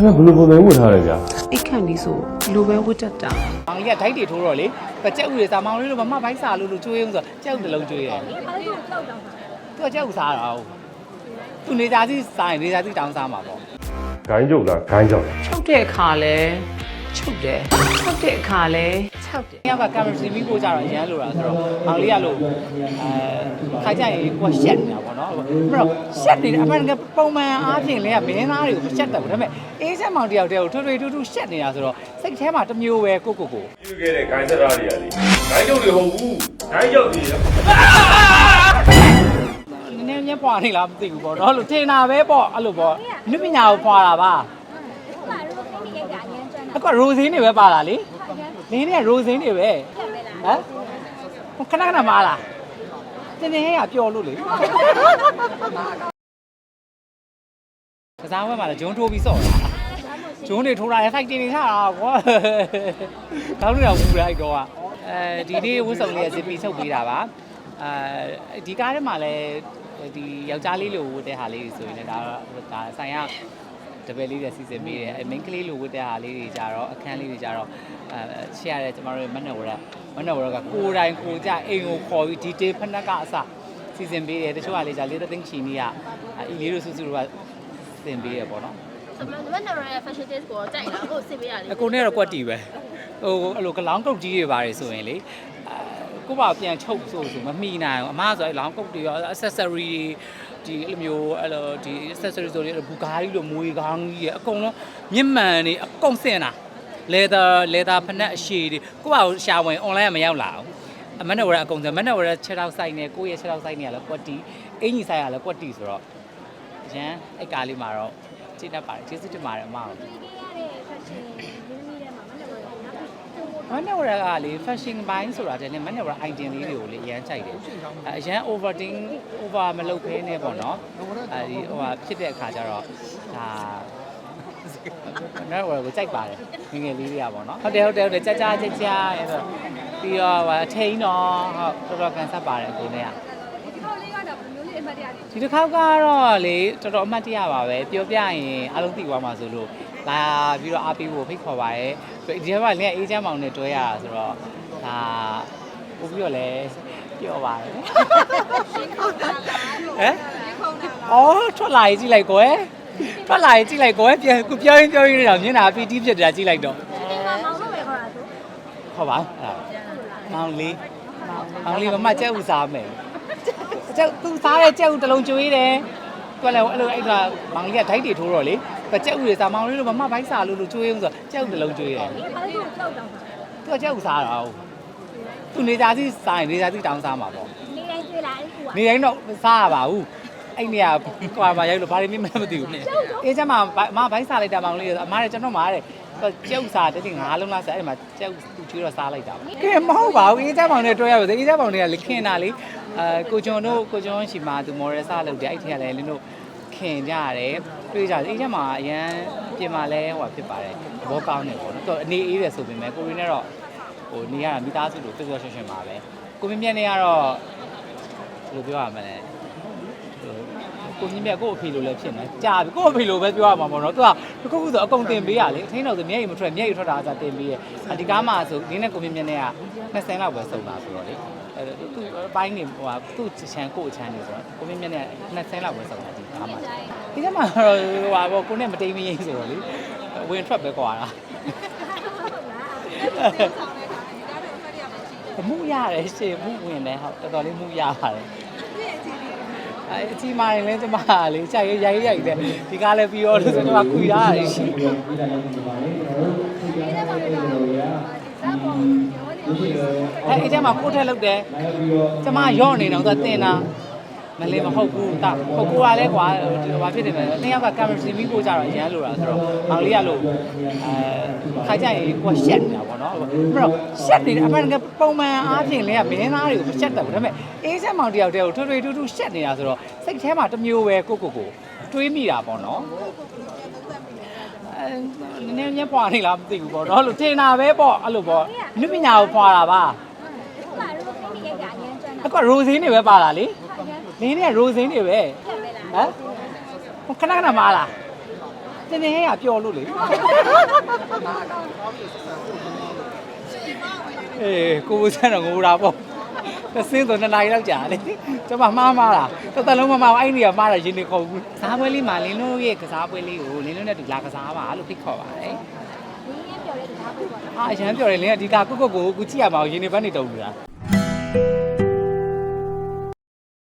အဲ့ဒါဘယ်လိုပုံစံဝတ်ထားလဲဗျာအိတ်ခန့်လေးဆိုဒီလိုပဲဝတ်တတ်တာ။မောင်လေးကဓာတ်တွေထိုးတော့လေ။ကြက်ဥတွေစားမောင်လေးတို့မမဘိုက်စားလို့လို့ကျွေးအောင်ဆိုကြက်ဥတစ်လုံးကျွေးရတယ်။သူကကြက်ဥစားတာဟုတ်။သူနေသားစီစားရင်နေသားစီတောင်းစားမှာပေါ့ဂိုင်းကြုတ်လားဂိုင်းကြောက်လားချုပ်တဲ့အခါလဲချုပ်တယ်ချုပ်တဲ့အခါလဲ ချုပ်တယ်။ညကကင်မရာစီမီကိုကြတော့ရမ်းလို့တာဆိုတော့မောင်လေးကလို့အဲခါကြရင်ကိုကရှက်နေတာပေါ့နော်။ပြီးတော့ရှက်နေတယ်အမှန်တကယ်ပုံမှန်အားဖြင့်လဲကမင်းသားတွေကိုမရှက်တတ်ဘူးဒါပေမဲ့အေးဆက်မောင်တယောက်တည်းကိုထွေထွေထူးထူးရှက်နေတာဆိုတော့စိတ်ထဲမှာတစ်မျိုးပဲကိုကိုကိုပြုခဲ့တဲ့ဂိုင်းစရာတွေကလေဂိုင်းကြုတ်တွေဟုတ်ဘူးဂိုင်းကြောက်တွေနည်းနည်းမျက်ဖွာနေလားမသိဘူးပေါ့နော်လို့ထင်တာပဲပေါ့အဲ့လိုပေါ့နုပညာကိုဖွာတာပါအခုရိုဇင်းတွေပဲပါလာလေ လင်းတွေကရိုဇင်းတွေပဲဟမ်ဟိုခဏခဏမားလားတင်းတင်းဟဲ့ကပျော်လို့လေကစားဝဲမှာလည်းဂျုံထိုးပြီးစော့တာဂျုံတွေထိုးတာရဖိုက်တင်နေထားတာကွာတောင်းနေတာဝူလိုက်တော့อ่ะအဲဒီနေ့ဝှစုံလေးရစစ်ပြီးချုပ်ပေးတာပါအဲဒီကားထဲမှာလည်းဒီယောက်ျားလေးလိုဝတ်တဲ့ဟာလေးတွေဆိုရင်လည်းဒါတော့ဒါဆိုင်ရ တပည့်လေးတွေစီစဉ်မိတယ်အဲ main ကလေးလိုဝတ်တဲ့ဟာလေးတွေကြတော့အခန်းလေးတွေကြတော့အဲရှေ့ရတဲ့ကျမတို့ရဲ့မနဲ့ဝရမနဲ့ဝရကကိုယ်တိုင်ကိုကြအိမ်ကိုခေါ်ပြီး detail ဖက်နှက်ကအစစီစဉ်ပေးတယ်တချို့ကလေးကြလေးသိန်းချီနီးကအီလေးတို့စုစုတို့ကစင်ပေးရပေါ့နော်ဆိုတော့မနဲ့ဝရရဲ့ fashion taste ကိုကြိုက်လားကိုစင်ပေးရလေအကုန်နဲ့တော့ကွက်တီပဲဟိုအဲ့လိုကလောင်းကုတ်ကြီးတွေပါတယ်ဆိုရင်လေကိုပါပြန်ချုပ်ဆိုဆိုမမိနိုင်အောင်အမဆိုအဲ့လောင်းကုတ်တွေရော accessory တွေ ဒီအဲ့လိုမျိုးအဲ့လိုဒီ accessory ဆိုလေဘူဂါရီလိုမွေကောင်းကြီးရအကုန်လုံးမြင့်မှန်နေအကုန်စင်တာ leather leather ဖနက်အရှည်တွေကိုယ့်ဟာရှာဝင် online ကမရောက်လာဘူးအမနဲ့ဝရအကုန်စင်မနဲ့ဝရ6တော့ site နဲ့ကိုယ့်ရဲ့6တော့ site နဲ့ကလည်းကွက်တီအင်ကြီး site ကလည်းကွက်တီဆိုတော့ရန်အဲ့ကားလေးမှာတော့ကြည့်တတ်ပါတယ်ကျေးဇူးတင်ပါတယ်အမအောင် မန်နဝရကလေ fashion ဘိုင်းဆိုတာတည်းနဲ့မန်နဝရ item လေးတွေကိုလေအရန်ကြိုက်တယ်အဲအရန် overting over မလုပ်ခဲနဲ့ပေါ့နော်အဲဒီဟိုဟာဖြစ်တဲ့အခါကျတော့ဒါမန်နဝရကိုကြိုက်ပါတယ်ငယ်ငယ်လေးတွေကပေါ့နော်ဟုတ်တယ်ဟုတ်တယ်ဟုတ်တယ်ကြာကြာကြာကြာအဲဆိုပြီးတော့ဟိုအထိန်တော့ဟုတ်တော်တော်ကန်ဆက်ပါတယ်ကိုနဲ့ကဒီတစ်ခေါက်ကတော့လေတော်တော်အမှတ်တရပါပဲပြောပြရင်အားလုံးသိသွားမှာဆိုလို့ လာပြီးတော့အားပေးဖို့ဖိတ်ခေါ်ပါရဲဒီထဲမှာလင်းအေးချမ်းမောင်နဲ့တွဲရတာဆိုတော့ဒါပို့ပြီးတော့လဲပြောပါတယ်ဟမ်အော်ထွက်လာရေးကြည့်လိုက်ကွယ်ထွက်လာရေးကြည့်လိုက်ကွယ်ပြန်ခုပြောရင်းပြောရင်းတော့မျက်နှာပီတီးဖြစ်တာကြည့်လိုက်တော့ဒီမှာမောင်လို့ပဲခေါ်တာဆိုဟုတ်ပါအဲ့ဒါမောင်လေးမောင်လေးမမကြက်ဥစားမယ်ကြက်သူစားတဲ့ကြက်ဥတစ်လုံးကျွေးတယ်သူကလည်းအဲ့လိုအဲ့ဒါမောင်လေးကဓာတ်တွေထိုးတော့လေ ကြက်ဥတွေစားမောင်လေးတို့မမဘိုက်စားလို့လို့ကျွေးအောင်ဆိုကြက်ဥတစ်လုံးကျွေးတယ်ဘာလို့ကြောက်တောင်းတာသူကကြောက်စားတာဟုတ်သူနေသားစီစားရင်နေသားစီတောင်းစားမှာပေါ့နေတိုင်းတွေ့လာအဲ့ကူကနေတိုင်းတော့စားရပါဘူးအဲ့နေရာကွာမှာရိုက်လို့ဘာတွေမှမသိဘူးအေးချမ်းမှာအမဘိုင်းစားလိုက်တာမောင်လေးအမလည်းကျွန်တော်မှာတဲ့ကြောက်စားတဲ့ငါးလုံးလားစားအဲ့မှာကြောက်သူချွေးတော့စားလိုက်တာကဲမဟုတ်ပါဘူးအေးချမ်းမောင်နဲ့တွဲရပါစေအေးချမ်းမောင်တွေကလေခင်တာလေအဲကိုကျွန်တို့ကိုကျွန်ရှိမှာသူမော်ရယ်စားလုပ်တယ်အဲ့ထက်ကလည်းလင်းတို့ ခင်ကြရတယ်တွေ့ကြတယ်အေးချမ်းမှာအရန်ပြင်မှာလဲဟိုဖြစ်ပါတယ်ဘောကောင်းတယ်ပေါ့နော်သူအနေအေးတယ်ဆိုပေမဲ့ကိုရင်းနဲ့တော့ဟိုနေရတာမိသားစုလိုပျော်ပျော်ရွှင်ရွှင်ပါပဲကိုမြင့်မြတ်နေကတော့ဘယ်လိုပြောရမလဲဟိုကိုမြင့်မြတ်ကို့အဖေလိုလည်းဖြစ်နေကြာပြီကို့အဖေလိုပဲပြောရမှာပေါ့နော်သူကတစ်ခုခုဆိုအကုန်တင်ပေးရလေအထင်းတော်ဆိုမျက်ရည်မထွက်မျက်ရည်ထွက်တာကတင်ပေးရဒီကားမှာဆိုဒီနဲ့ကိုမြင့်မြတ်နေက20လောက်ပဲစုံတာဆိုတော့လေအဲ သူအပိုင်းနေဟိုဟာသူ့ချမ်းကို့ချမ်းနေဆိုတော့ကိုမြင့်မြတ်နေ20လောက်ပဲစုံတာဒီကားမှာဒီကမှာတော့ဟိုဟာပေါ့ကိုနဲ့မတိမ်မရင်ဆိုတော့လေဝင်ထွက်ပဲကွာတာမှုရတယ်ရှင်မှုဝင်တယ်ဟုတ်တော်တော်လေးမှုရပါတယ်အဲအကြီးမားရင်လည်းကျမကလေခြိုက်ရိုက်ရိုက်ရိုက်တယ်ဒီကားလည်းပြီးတော့လို့ဆိုတော့ခွေရတယ်ရှင် အဲအကျမကိုထက်လောက်တယ်ကျမရော့နေတော့သူတင်တာမလေးမဟုတ်ဘူးတာဟုတ်ကူကလည်းကွာဟိုဘာဖြစ်တယ်လဲနှစ်ယောက်ကကင်မရာစီမီကိုကြတော့အရန်လိုတာဆိုတော့မောင်လေးကလို့အဲခါကြရင်ကိုရှက်နေတာပေါ့နော်ပြီးတော့ရှက်နေတယ်အမှန်တကယ်ပုံမှန်အားဖြင့်လည်းမင်းသားတွေကိုမရှက်တတ်ဘူးဒါပေမဲ့အေးဆက်မောင်တယောက်တည်းကိုထွေထွေထူးထူးရှက်နေတာဆိုတော့စိတ်ထဲမှာတစ်မျိုးပဲကိုကိုကိုတွေးမိတာပေါ့နော်အဲ နည်းနည်းမျက်ဖွာနေလားမသိဘူးပေါ့နော်လို့ထင်တာပဲပေါ့အဲ့လိုပေါ့နုပညာကိုဖွာတာပါဒီမှာရိုးခင်းရိုက်တာအရင်ကျွမ်းတာအခုရိုဇင်းတွေပဲပါလာလေလင်းတွေကရိုဇင်းတွေပဲဟမ်ခဏခဏမားလားတင်းတင်းဟဲ့ကပျော်လို့လေအေးကိုဘူးဆန်းတော့ငိုတာပေါ့ သစင်းဆိုနှစ်နာရီလောက်ကြာလေကျွန်မမှားမှားတာတစ်သက်လုံးမမှားဘူးအဲ့ဒီကမှားတာရင်နေခေါ်ဘူးကစားပွဲလေးမှာလင်းလို့ရဲ့ကစားပွဲလေးကိုလင်းလို့နဲ့တူလာကစားပါလို့ဖိတ်ခေါ်ပါတယ်ဒီရင်ပြောတဲ့တရားပေါ့ပေါ့အာအရန်ပြောတယ်လင်းကဒီကကုတ်ကုတ်ကိုကူကြည့်ရမှာရင်နေဘက်နေတုံးနေတာ